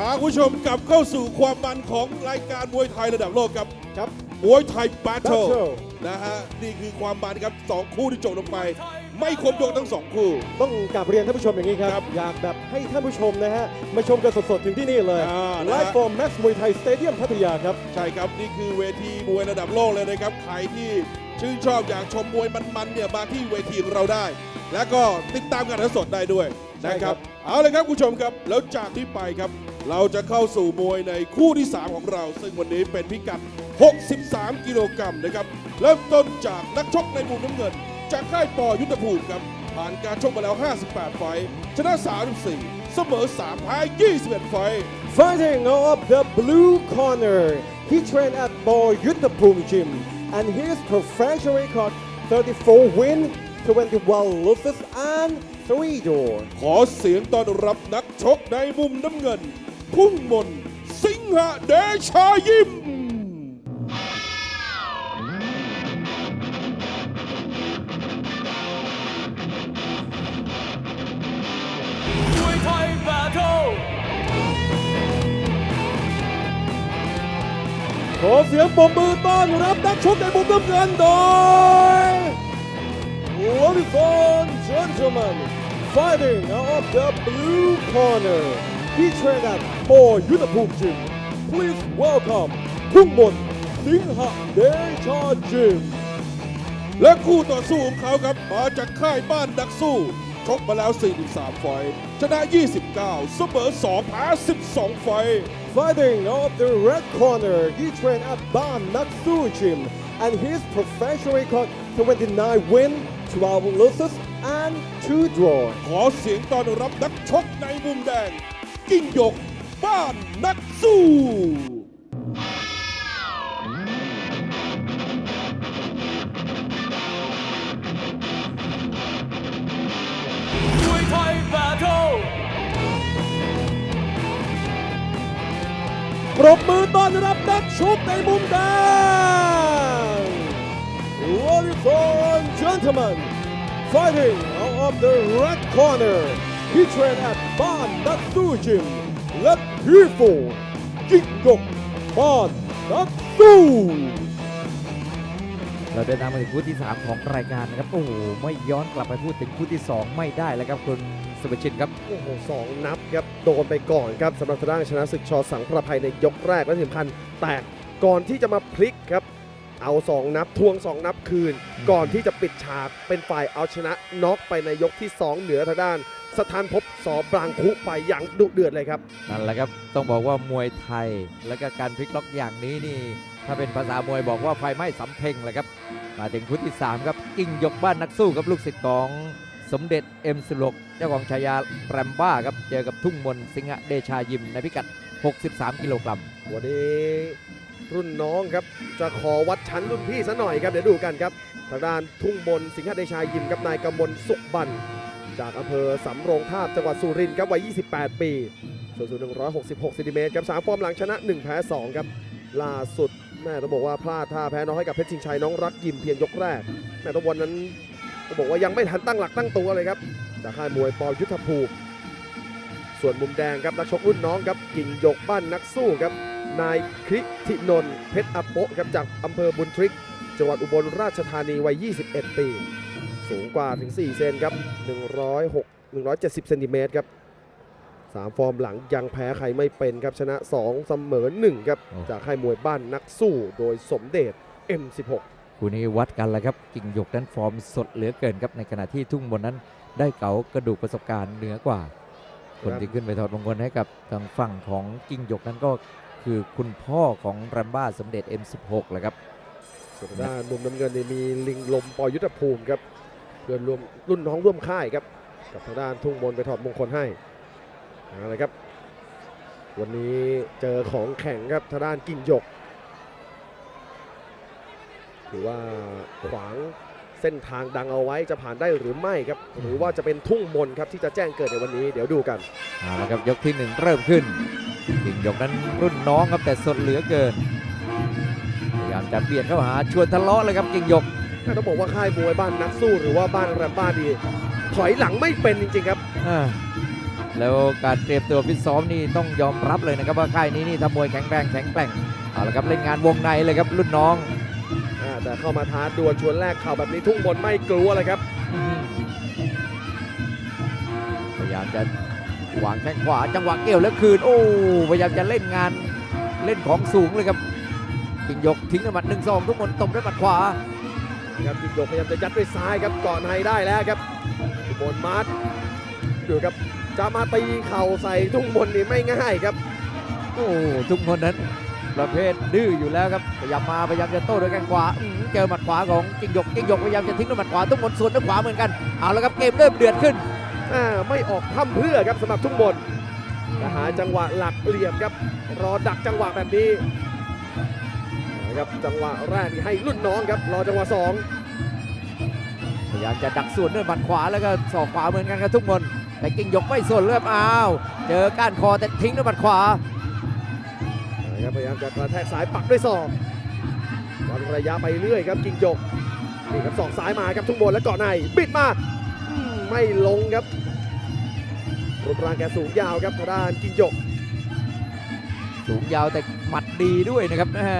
พาคุณผู้ชมกลับเข้าสู่ความมันของรายการมวยไทยระดับโลกครับครับ มวยไทยแบทเทิล Battle นะฮะ นี่คือความมันครับสองคู่ที่จบลงไป ไม่ครบยกทั้งสองคู่ ต้องกลับเรียนท่านผู้ชมอย่างนี้คครัรับบอยากแบบให้ท่านผู้ชมนะฮะมาชมกันสดๆ ถึงที่นี่เลยอ่านะฮะ Live from Max มวยไทยสเตเดียมพัทยาครับ ใช่ครับ นี่คือเวทีมวยระดับโลกเลยนะครับ ใครที่ชื่นชอบอยากชมมวยมันๆเนี่ยมาที่เวทีของเราได้ แล้วก็ติดตามการถ่ายทอดสดได้ด้วยใช่ นะครับ เอาเลยครับคุณผู้ชมครับ แล้วจากที่ไปครับ เราจะเข้าสู่มวยในคู่ที่ 3 ของเรา ซึ่งวันนี้เป็นพิกัด 63 กิโลกรัมนะครับ เริ่มต้นจากนักชกในมุมน้ำเงิน จากค่ายปอยุทธภูมิครับ ผ่านการชกมาแล้ว 58 ไฟชนะ 34 เสมอ 3 แพ้ 21 ไฟ Fighting out of the blue corner he trained at Ball Yuthapum Gym and his professional record 34 win 21 losses and 3 draw ขอเสียงต้อนรับนักชกในมุมน้ำเงิน พุ่งมน สิงหเดชายิมมวยไทยแบทเทิล ขอเสียงปรบมือต้อนรับนักชกในมุมน้ำเงินโดย Ladies and gentlemen fighting out of the blue corner he trained at Ball Yuthapum Gym please welcome ทุ่งมนสิงหเดชาจิม และคู่ต่อสู้ของเขาครับ มาจากค่ายบ้านนักสู้ ชกมาแล้ว 43 ไฟท์ชนะ 29 เสมอ 2 แพ้ 12 ไฟท์ Fighting out of the red corner, he trained at Ban Naksu Gym, and his professional record 29 win, 12 losses, and 2 draw. ขอเสียงต้อนรับนักชกในมุมแดง กิ้งหยก บ้านนักสู้ มวยไทยแบทเทิลปรบมือต้อนรับนักชกในมุมแดง Ladies and gentlemen, fighting out of the red corner, he trained at Ban Naksu Gym. Let people ยิ่งยกบ้านนักสู้เราเดินทางมาถึงคู่ที่ 3 ของรายการนะครับ โอ้โห ไม่ย้อนกลับไปพูดถึงคู่ที่ 2 ไม่ได้แล้วครับคุณสุภชินครับ โอ้โหสองนับครับ โดนไปก่อนครับสำหรับทางด้านชนะศึกชอสังประภัยในยกแรกและที่สำคัญแตกก่อนที่จะมาพลิกครับ เอา2นับทวง 2 นับคืน ก่อนที่จะปิดฉากเป็นฝ่ายเอาชนะน็อกไปในยกที่ 2 เหนือทางด้าน สถานพบสอบรางคุไปอย่างดุเดือดเลยครับนั่นแหละครับต้องบอกว่ามวยไทยแล้วก็การพลิกล็อกอย่างนี้นี่ถ้าเป็นภาษามวยบอกว่าไฟไหม้สำเพ็งแหละครับมาถึงคู่ที่ 3 ครับกิ้งยกบ้านนักสู้กับลูกศิษย์ของสมเด็จเอ็มสุลกเจ้าของฉายาแรมบ้าครับเจอกับทุ่งมนสิงห์เดชายิมในพิกัด 63 กิโลกรัมวันนี้ รุ่นน้องครับ จะขอวัดชั้นรุ่นพี่ซะหน่อยครับ เดี๋ยวดูกันครับทางด้านทุ่งบนสิงห์เดชายิมกับนายกำมลสุขบัน จากอำเภอสำโรงทาบจังหวัดสุรินทร์ครับวัย 28 ปีส่วนสูง166เซนติเมตรครับ3ฟอร์มหลังชนะ 1 แพ้ 2 ครับ ล่าสุดแม่ต้องบอกว่าพลาดท่าแพ้น้องให้กับเพชรชิงชัยน้องรักยิมเพียงยกแรกแม่ต้องวันนั้นต้องบอกว่ายังไม่ทันตั้งหลักตั้งตัวเลยครับจากค่ายมวยปอยุทธภูมิส่วนมุมแดงครับนักชกรุ่นน้องครับกิ่งยกบ้านนักสู้ครับ นายคริธินนท์เพชรอโปะครับจากอำเภอบุญทริก จังหวัดอุบลราชธานีวัย 21 ปี สูงกว่าถึง 4 เซนครับ 106 170 เซนติเมตรครับ3ฟอร์มหลังยังแพ้ใครไม่เป็นครับ ชนะ 2 เสมอ 1 ครับโอ้จากค่ายมวยบ้านนักสู้โดยสมเด็จ M16 คู่นี้วัดกันแล้วครับ กิ่งหยกนั้นฟอร์มสดเหลือเกินครับ ในขณะที่ทุ่งมนนั้นได้เก๋ากระดูกประสบการณ์เหนือกว่า คนที่ขึ้นไปถอดมงคลให้กับทางฝั่งของกิ่งหยกนั้นก็ คือคุณพ่อของแรมบ้าสมเด็จ M16 แหละครับส่วนทางด้านมุมน้ำเงินนี่มีลิงลมปอยุทธภูมิครับเพื่อนร่วมรุ่นน้องร่วมค่ายครับ กับทางด้านทุ่งมนต์ไปถอดมงคลให้เอาละครับ วันนี้เจอของแข็งครับทางด้านกิ่งหยกถือว่าขวางเส้นทางดังเอาไว้จะผ่านได้หรือไม่ครับ หรือว่าจะเป็นทุ่งมนต์ครับที่จะแจ้งเกิดในวันนี้เดี๋ยวดูกันเอาละครับยกที่หนึ่งเริ่มขึ้น กิ่งหยกนั้นรุ่นน้องครับแต่สดเหลือเกินพยายามจะเบียดเข้าหาชวนทะเลาะเลยครับกิ่งหยกต้องบอกว่าค่ายมวยบ้านนักสู้หรือว่าบ้านแรมบ้าดีถอยหลังไม่เป็นจริงๆครับอ่าแล้วการเตรียมตัวฟิตซ้อมนี่ต้องยอมรับเลยนะครับว่าค่ายนี้นี่ทำมวยแข็งแรงแข็งแกร่งเอาละครับเล่นงานวงในเลยครับรุ่นน้องอ่าแต่เข้ามาท้าดวลชวนแรกเข่าแบบนี้ทุ่งบนไม่กลัวเลยครับอืมพยายามจะ วางแข้งขวาจังหวะเกี่ยวแล้วคืน โอ้พยายามจะเล่นงานเล่นของสูงเลยครับกิ่งยกทิ้งด้วยหมัดหนึ่งสองทุกคนตบด้วยหมัดขวาครับกิงยกพยายามจะยัดด้วยซ้ายครับก่อนให้ได้แล้วครับทุ่งบนมาร์ทดูครับจะมาตีเข่าใส่ทุ่งบนนี่ไม่ง่ายครับ โอ้ทุกคนนั้น ประเภทดื้ออยู่แล้วครับพยายามมาพยายามจะโต้ด้วยแข้งขวาอื้อหือเจอหมัดขวาของกิ่งยกกิ่งยกพยายามจะทิ้งด้วยหมัดขวาทุกคนสวนด้วยขวาเหมือนกันเอาละครับเกมเริ่มเดือดขึ้นอ่า ไม่ออกพร่ำเพรื่อครับสำหรับทุ่งบนจะหาจังหวะหลักเหลี่ยมครับ รอดักจังหวะแบบนี้นะครับจังหวะแรกนี่ให้รุ่นน้องครับ รอจังหวะสองพยายามจะดักสวนด้วยหมัดขวาแล้วก็ศอกขวาเหมือนกันครับทุกคนแต่กิ่งยกไม่สนเลยครับอ้าว เจอก้านคอแต่ทิ้งด้วยหมัดขวานะครับพยายามจะกระแทกสายปักด้วยศอกวัดระยะไปเรื่อยครับ กิงจกนี่ครับศอกซ้ายมาครับทุ่งบนแล้วเกาะในบิดมาอืม ไม่ลงครับรูปร่างแกสูงยาวครับทางด้านกิงจกสูงยาวแต่หมัดดีด้วยนะครับแม่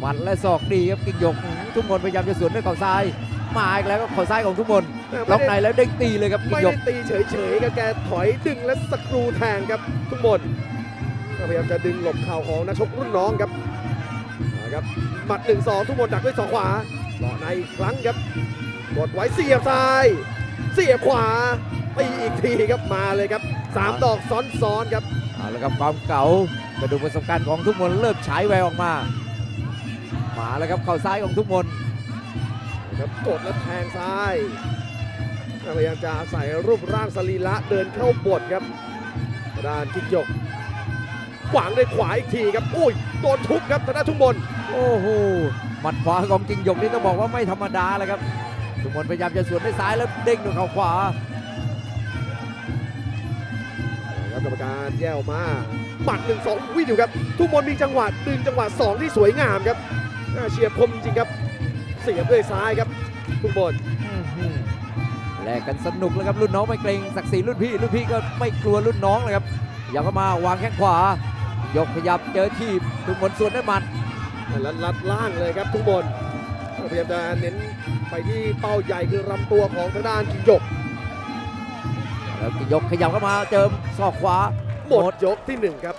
หมัดและศอกดีครับกิ่งยกอื้อทุกคนพยายามจะสวนด้วยเข่าซ้ายมาอีกแล้วก็เข่าซ้ายของทุกคนล็อกในแล้วเด้งตีเลยครับกิ่ไม่งยได้กตีเฉยๆครับแกถอยดึงและสกรูแทงครับทุ่งบนก็พยายามจะดึงหลบเข่าของนักชกรุ่นน้องครับเอาครับหมัดหนึ่งสองทุ่งบนดักด้วยศอกขวาเกาะในอีกครั้งครับกดไว้เสียบซ้าย เสียบขวาตีอีกทีครับมาเลยครับสามดอกซ้อนๆครับเอาละครับความเก่ากระดูกประสบการณ์ของทุกคนเริ่มฉายแววออกมามาแล้วครับเข่าซ้ายของทุกคนครับกดแล้วแทงซ้ายพยายามจะอาศัยรูปร่างสรีระเดินเข้าบทครับทางด้านกิกยกขวางด้วยขวาอีกทีครับอุ้ยโดนทุบครับทางด้านทุ่งบนโอ้โหหมัดขวาของกิ่งยกนี่ต้องบอกว่าไม่ธรรมดาเลยครับ ทุกคนพยายามจะสวนด้วยซ้ายแล้วเด้งด้วยเข่าขวาครับกรรมการแย่ออกมาหมัดหนึ่งสองวิ่งอยู่ครับ ทุ่งบนมีจังหวะดึงจังหวะสองที่สวยงามครับน่าเฉียบคมจริงๆครับ เสียบด้วยซ้ายครับ ทุ่งบนอื้อหือแลกกันสนุกแล้วครับรุ่นน้องไม่เกรงศักดิ์ศรีรุ่นพี่รุ่นพี่ก็ไม่กลัวรุ่นน้องเลยครับอยากเข้ามาวางแข้งขวา ยกขยับเจอทีบทุกคนสวนด้วยหมัดลัดลัดล่างเลยครับทุ่งบนพยายามจะเน้น ไปที่เป้าใหญ่คือลำตัวของทางด้านกิงยก แล้วกิ่งยกขยับเข้ามาเจอศอกขวาหมดยกที่หนึ่งครับ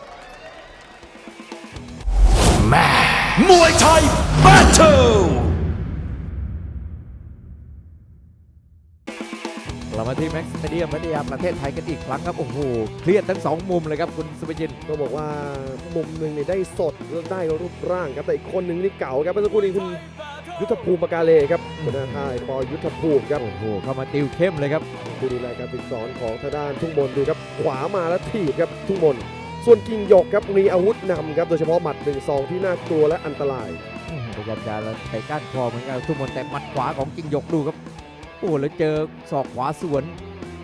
มวยไทยแบทเทิลกลับมาที่แม็กซ์สเตเดียมพัทยาประเทศไทยกันอีกครั้งครับ โอ้โห เครียดทั้งสองมุมเลยครับคุณสุภจินก็บอกว่ามุมหนึ่งนี่ได้สดและได้รูปร่างครับ แต่อีกคนหนึ่งนี่เก่าครับเมื่อสักครู่นี้คุณ ยุทธภูมิปากกาเลครับหัวหน้าค่ายปอยุทธภูมิครับโอ้โหเข้ามาติวเข้มเลยครับผู้ดูแลการฝึกสอนของทางด้านทุ่งบนดูครับขวามาแล้วถีบครับทุ่งบนส่วนกิ่งหยกครับมีอาวุธนำครับโดยเฉพาะหมัดหนึ่งซองที่น่ากลัวและอันตรายอืมพยายามจะใส่ก้านคอเหมือนกันทุกคนแต่หมัดขวาของกิ่งยกดูครับโอ้แล้วเจอศอกขวาสวน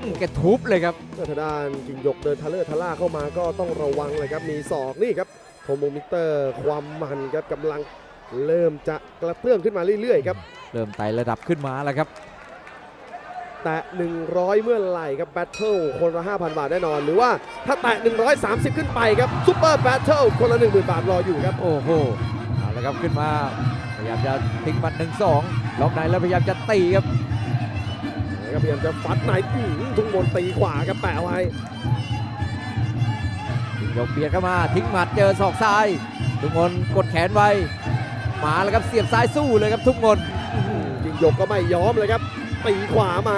อืมแกทุบเลยครับทางด้านกิ่งหยกเดินทะเลอร์ทะล่าเข้ามาก็ต้องระวังเลยครับมีศอกนี่ครับโทโมมิเตอร์ความมันครับกำลัง เริ่มจะกระเตื้องขึ้นมาเรื่อยๆครับ เริ่มไต่ระดับขึ้นมาแล้วครับ แตะ 100 เมื่อไหร่ครับแบทเทิลคนละ 5,000 บาทแน่นอน หรือว่าถ้าแตะ 130 ขึ้นไปครับซุปเปอร์แบทเทิลคนละ 10,000 บาทรออยู่ครับ โอ้โหเอาละครับขึ้นมา พยายามจะทิ้งหมัดหนึ่งสองล็อกในแล้วพยายามจะตีครับนะครับพยายามจะฟัดในอื้อหือทุ่งบนตีขวาครับแปะไว้ยกเบียดเข้ามาทิ้งหมัดเจอศอกซ้ายทุกคนกดแขนไว้ มาแล้วครับเสียบซ้ายสู้เลยครับทุกคนยิงหยกก็ไม่ยอมเลยครับตีขวามา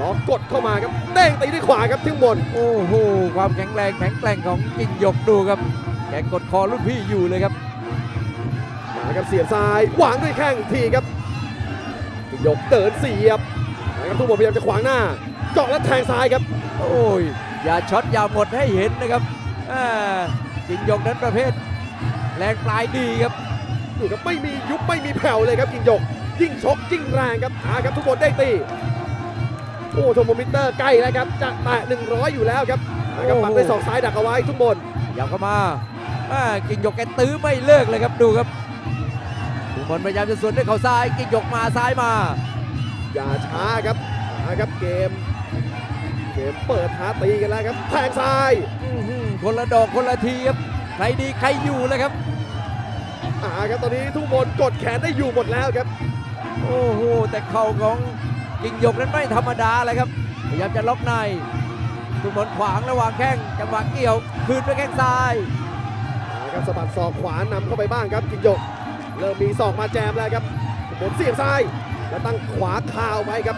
ล็อกกดเข้ามาครับเด้งตีด้วยขวาครับทุ่งบนโอ้โหความแข็งแรงแข็งแกร่งของกิ่งหยกดูครับแกกดคอรุ่นพี่อยู่เลยครับมาครับเสียบซ้ายวางด้วยแข้งอีกทีครับยิงหยกเดินเสียบนะครับทุ่งบนพยายามจะขวางหน้าเจาะแล้วแทงซ้ายครับ โอ้ยอย่าช็อตอย่าหมดให้เห็นนะครับอ่ากิ่งหยกนั้นประเภท แรงปลายดีครับ ดูครับไม่มียุบไม่มีแผ่วเลยครับยิงหยก ยิ่งชกยิ่งแรงครับหาครับทุกคนได้ตี โอ้โทโมมิเตอร์ใกล้แล้วครับจะแตะ100 อยู่แล้วครับนะครับโอ้โหปักด้วยศอกซ้ายดักเอาไว้ทุกบนอยากเข้ามาอ่ากิ่งหยกแกตื้อไม่เลิกเลยครับดูครับทุกคนพยายามจะสวนด้วยเข่าซ้ายกิ่งหยกมาซ้ายมา อย่าช้าครับหาครับเกมเกมมเปิดท้าตีกันแล้วครับแทงซ้ายอื้อหือคนละดอกคนละทีครับใครดีใครอยู่เลยครับ อ่าครับตอนนี้ทุ่งมนต์กดแขนได้อยู่หมดแล้วครับ โอ้โหแต่เข่าของกิ่งหยกนั้นไม่ธรรมดาเลยครับพยายามจะล็อกในทุกมนขวางระหว่างแข้งจังหวะเกี่ยวคืนด้วยแข้งซ้ายอ่าครับสะบัดศอกขวานำเข้าไปบ้างครับกิงหยก เริ่มมีศอกมาแจมแล้วครับทุ่งมนต์เสียบซ้าย แล้วตั้งขวาคาเอาไว้ครับ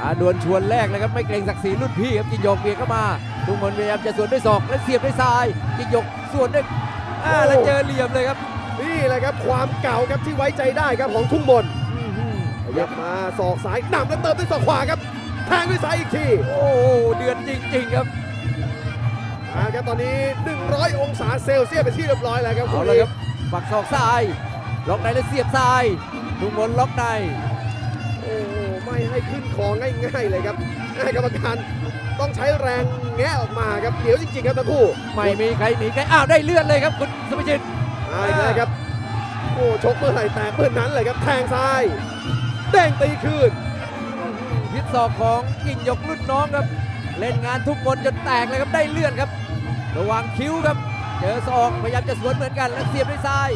อาดวลชวนแรกเลยครับไม่เกรงศักดิ์ศรีรุ่นพี่ครับจิงหยกเบียดเข้ามาทุกคนพยายามจะสวนด้วยศอกและเสียบด้วยซ้ายจิงหยกสวนด้วย อ่าแล้วเจอเหลี่ยมเลยครับนี่แหละครับความเก่าครับที่ไว้ใจได้ครับของทุ่งมนต์ขยับมาศอกซ้ายนำแล้วเติมด้วยศอกขวาครับแทงด้วยซ้ายอีกที โอ้โหเดือดจริง ๆ ครับอ่าครับตอนนี้ 100 องศาเซลเซียสเป็นที่เรียบร้อยแล้วครับเอาเลยครับปักศอกซ้าย ล็อกในแล้วเสียบซ้ายทุกคนล็อกในโอ้โหไม่ให้ขึ้นคอง่ายๆเลยครับให้กรรมการ ต้องใช้แรงแงะออกมาครับเดี๋ยวจริงๆครับทั้งคู่ไม่มีใครหนีใครอ้าวได้เลือดเลยครับคุณสมิชิตอ่าอีกแล้วครับโอ้ชกเมื่อไหร่แตกเมื่อนั้นเลยครับแทงซ้ายเด้งตีคืนพิษศอกของกิ่งหยกรุ่นน้องครับ เล่นงานทุกคนจนแตกเลยครับได้เลือดครับ ระวังคิ้วครับ เจอศอกพยายามจะสวนเหมือนกันแล้วเสียบด้วยซ้าย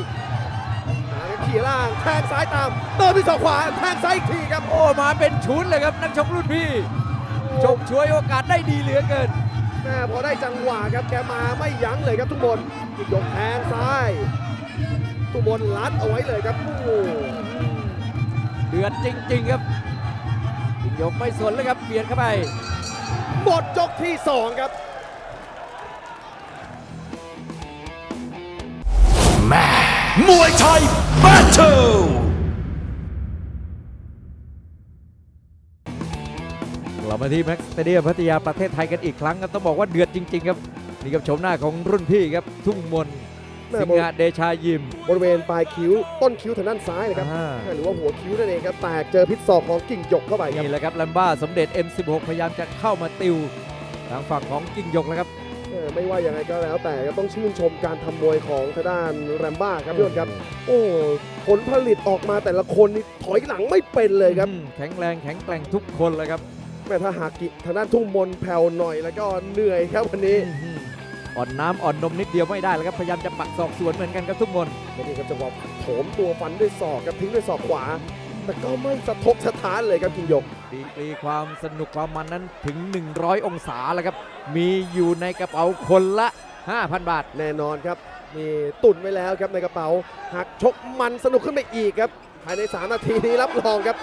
อ่าครับขี่ล่างแทงซ้ายตามเติมด้วยศอกขวาแทงซ้ายอีกทีครับโอ้มาเป็นชุดเลยครับนักชกรุ่นพี่ ชกช่วยโอกาสได้ดีเหลือเกินแม่พอได้จังหวะครับแกมาไม่ยั้งเลยครับทุกคนกิกยกแทงซ้าย ทุกบนลัดเอาไว้เลยครับโอ้โหเดือดจริง ๆ ครับกิ่งหยกไม่สนเลยครับเบียดเข้าไป หมดจกที่สองครับมวยไทยแบทเทิล มาที่แม็กซ์สเตเดียมพัทยาประเทศไทยกันอีกครั้งครับต้องบอกว่าเดือดจริง ๆ ครับ นี่ครับชมหน้าของรุ่นพี่ครับ ทุ่งมนแม่สิงหะเดชายิม บริเวณปลายคิ้ว ต้นคิ้วทางด้านซ้ายนะครับอ่าหรือว่าหัวคิ้วนั่นเองครับแตกเจอพิษศอกของกิ่งหยกเข้าไปครับนี่แหละครับแลมบ้าสมเด็จ M16 พยายามจะเข้ามาติวทางฝั่งของกิ่งหยกแล้วครับเออไม่ว่ายังไงก็แล้วแต่ก็ต้องชื่นชมการทำมวยของทางด้านแรมบ้าครับพี่อ้นครับ โอ้ผลผลิตออกมาแต่ละคนนี่ถอยหลังไม่เป็นเลยครับอืมแข็งแรงแข็งแกร่งทุกคนเลยครับแม่ ถ้าหากกิทางด้านทุ่งมนแผ่วหน่อยแล้วก็เหนื่อยครับวันนี้อื้อหืออ่อนน้ำอ่อนนมนิดเดียวไม่ได้แล้วครับพยายามจะปักศอกสวนเหมือนกันครับทุกคนวันนี้ครับจังหวะโถมตัวฟันด้วยศอกครับทิ้งด้วยศอกขวา แต่ก็ไม่สะทกสะท้านเลยครับกิ่งหยกดีกรีความสนุกความมันนั้นถึง 100 องศาแล้วครับ มีอยู่ในกระเป๋าคนละ 5,000 บาท แน่นอนครับมีตุนไว้แล้วครับในกระเป๋าหากชกมันสนุกขึ้นไปอีกครับ ภายใน 3 นาทีนี้รับรองครับ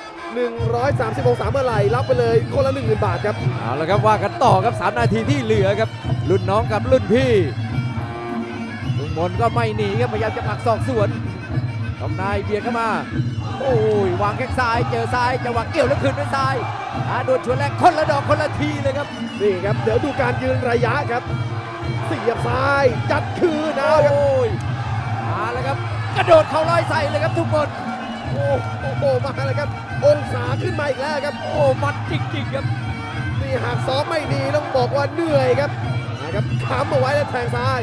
130องศาเมื่อไหร่รับไปเลยคนละ1 0,000 บาทครับเอาละครับว่ากันต่อครับ 3 นาทีที่เหลือครับ รุ่นน้องกับรุ่นพี่ลุงมนก็ไม่หนีครับพยายามจะปักศอกสวนกำนายเบียดเข้ามา โอ้ยวางแข้งซ้ายเจอซ้ายจังหวะเกี่ยวแล้วคืนด้วยซ้ายอาโดนชวนแรกคนละดอกคนละทีเลยครับนี่ครับ เดี๋ยวดูการยืนระยะครับเสียบซ้ายจัดคืนเอาครับโอ้ยมาแล้วครับ กระโดดเข่าลอยใส่เลยครับทุกคน โอ้โหมาแล้วครับ องศาขึ้นมาอีกแล้วครับ โอ้มันจริงๆครับนี่หากซ้อมไม่ดีต้องบอกว่าเหนื่อยครับนะครับค้ำเอาไว้แล้วแทงซ้าย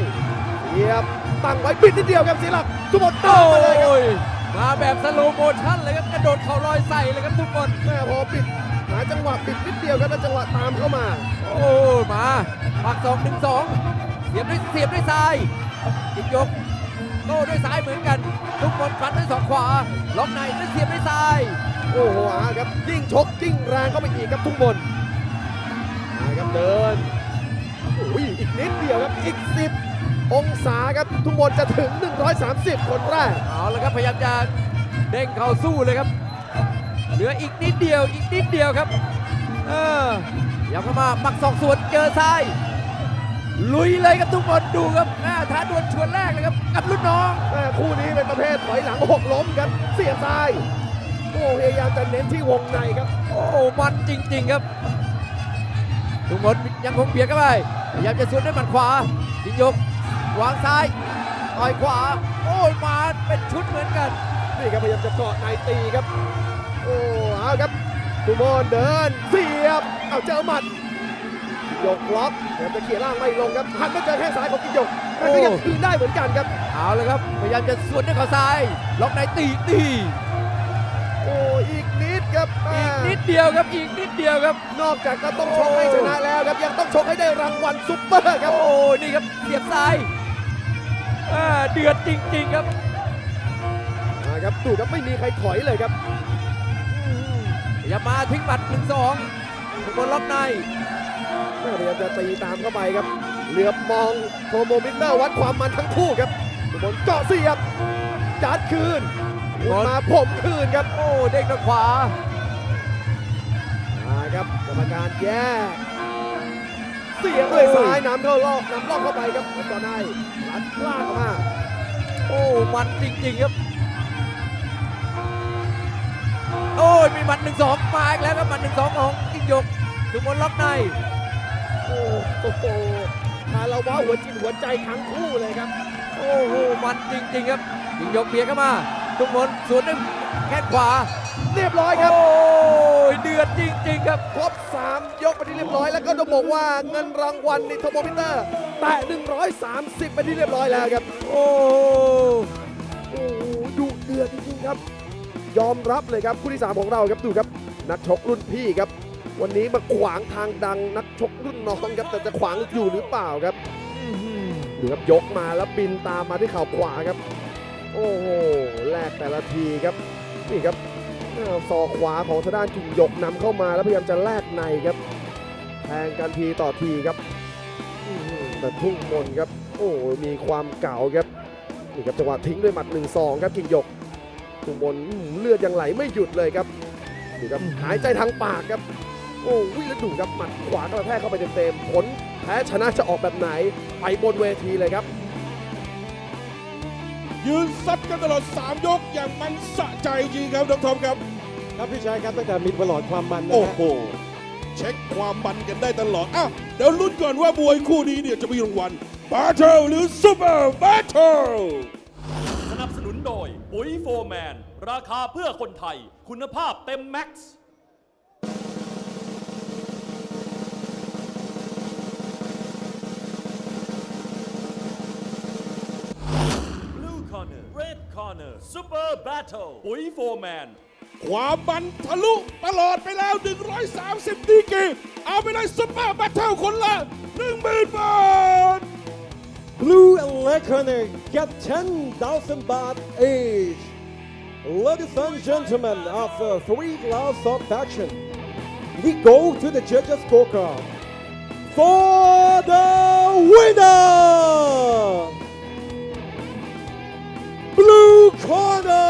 เสียบตั้งไว้ปิดนิดเดียวครับเสียหลักทุกคนตามมาเลยครับโอ้ยมาแบบสโลโมชั่นเลยครับกระโดดเข่าลอยใส่เลยครับทุกคนแม่พอปิดหาจังหวะปิดนิดเดียวครับแล้วจังหวะตามเข้ามา โอ้มาปักสองหนึ่งสองเสียบด้วยเสียบด้วยซ้ายจิกยก โต้ด้วยซ้ายเหมือนกัน ทุกคนฟันด้วยสองขวา ล็อกในแล้วเสียบด้วยซ้าย โอ้โหอ่าครับยิ่งชกยิ่งแรงเข้าไปอีกครับทุ่งบนมาครับเดินโอ้ยอีกนิดเดียวครับอีก10องศาครับทุ่งบนจะถึง 130 คนแรกเอาละครับพยายามจะเด้งเข่าสู้เลยครับ เหลืออีกนิดเดียวอีกนิดเดียวครับ เอออยากเข้ามาปักสองสวนเจอซ้าย ลุยเลยครับทุกคนดูครับหน้าท้าดวลชวนแรกเลยครับกับรุ่นน้องแม่คู่นี้เป็นประเภทถอยหลังหกล้มครับเสียบซ้ายโอ้พยายามจะเน้นที่วงในครับ โอ้มันจริง ๆ ครับทุกคนยังคงเบียดเข้าไปพยายามจะสวนด้วยหมัดขวายิงยกวางซ้ายต่อยขวา โอ้ยมาเป็นชุดเหมือนกันนี่ครับพยายามจะเกาะในตีครับ โอ้เอาครับทุกคนเดินเสียบเอาเจอหมัด ยกล็อกพยายามจะเขี่ยล่างไม่ลงครับหันมาเจอแข้งซ้ายของกิจยกแต่ก็ยังโอ้คืนได้เหมือนกันครับ เอาเลยครับ พยายามจะสวนด้วยเข่าซ้าย ล็อกในตีตีโอ้อีกนิดครับอีกอ่านิดเดียวครับอีกนิดเดียวครับ นอกจากจะต้องชกให้ชนะแล้วครับยังต้องชกให้ได้รางวัลซุปเปอร์ครับโอ้นี่ครับเสียบซ้ายอ่าเดือดจริง ๆครับอ่าครับดูครับไม่มีใครถอยเลยครับอย่ามาทิ้งหมัดหนึ่งสองทุกคนล็อกใน พยายามจะตีตามเข้าไปครับ เหลือบมองโทรโมมิเตอร์วัดความมันทั้งคู่ครับทุกคนเกาะเสียบจัดคืนมาผมคืนครับ โอ้เด้งด้วยขวามาครับกรรมการแยกเสียบด้วยซ้ายน้ำเข้ารอบน้ำรอบเข้าไปครับแล้วก็ได้รัดลากเข้ามาโอ้มันจริงๆครับโอ้ยมีหมัดหนึ่งสองมาอีกแล้วครับหมัดหนึ่งสองของกิ่งหยกทุกคนล็อกใน โอ้โหคาราวะหัวจิตหัวใจทั้งคู่เลยครับ โอ้โหมันจริงๆครับกิ่งหยกเบียดเข้ามา ทุกคนสวนด้วยแข้งขวา เรียบร้อยครับ โอ้ยเดือดจริง ๆ ครับ ครบ 3 ยกไปที่เรียบร้อยแล้วก็ต้องบอกว่าเงินรางวัลในโทโมมิเตอร์แตะ130ไปที่เรียบร้อยแล้วครับโอ้โอ้โหดุเดือดจริงๆครับ ยอมรับเลยครับคู่ที่ 3 ของเราครับดูครับ นักชกรุ่นพี่ครับ วันนี้มาขวางทางดังนักชกรุ่นน้องครับแต่จะขวางอยู่หรือเปล่าครับดูครับยกมาแล้วบินตามมาที่เข่าขวาครับ โอ้โหแลกแต่ละทีครับนี่ครับอ้าวศอกขวาของทางด้านกิ่งหยกนำเข้ามาแล้วพยายามจะแลกในครับแทงกันทีต่อทีครับแต่ทุ่งมนครับ โอ้โหมีความเก่าครับนี่ครับจังหวะทิ้งด้วยหมัด1 2ครับกิ่งหยกทุกบนเลือดยังไหลไม่หยุดเลยครับนี่ครับหายใจทางปากครับ โอ้วิแล้วดูครับหมัดขวากระแทกเข้าไปเต็มๆผลแพ้ชนะจะออกแบบไหน ไปบนเวทีเลยครับ ยืนซัดกันตลอด 3 ยกอย่างมันสะใจจริงครับดรทอมครับ ครับพี่ชายครับตั้งแต่มีตลอดความมันนะโอ้ฮะโห เช็คความมันกันได้ตลอดอะเดี๋ยวลุ้นก่อนว่ามวยคู่นี้เนี่ยจะมีรางวัลบาเทลหรือซูเปอร์บาเทลสนับสนุนโดยปุ๋ยโฟร์แมน ราคาเพื่อคนไทย คุณภาพเต็มแม็กซ์ Super Battle ปุ๋ยโฟร์แมน ความมันทะลุตลอดไปแล้ว 130 ดีกรีเอาไปเลยซูเปอร์บาเทลคนละ 10,000 บาท Blue and Red Corner get 10,000 baht each. Ladies and gentlemen, after three rounds of action, we go to the judges' scorecard for the winner. corner.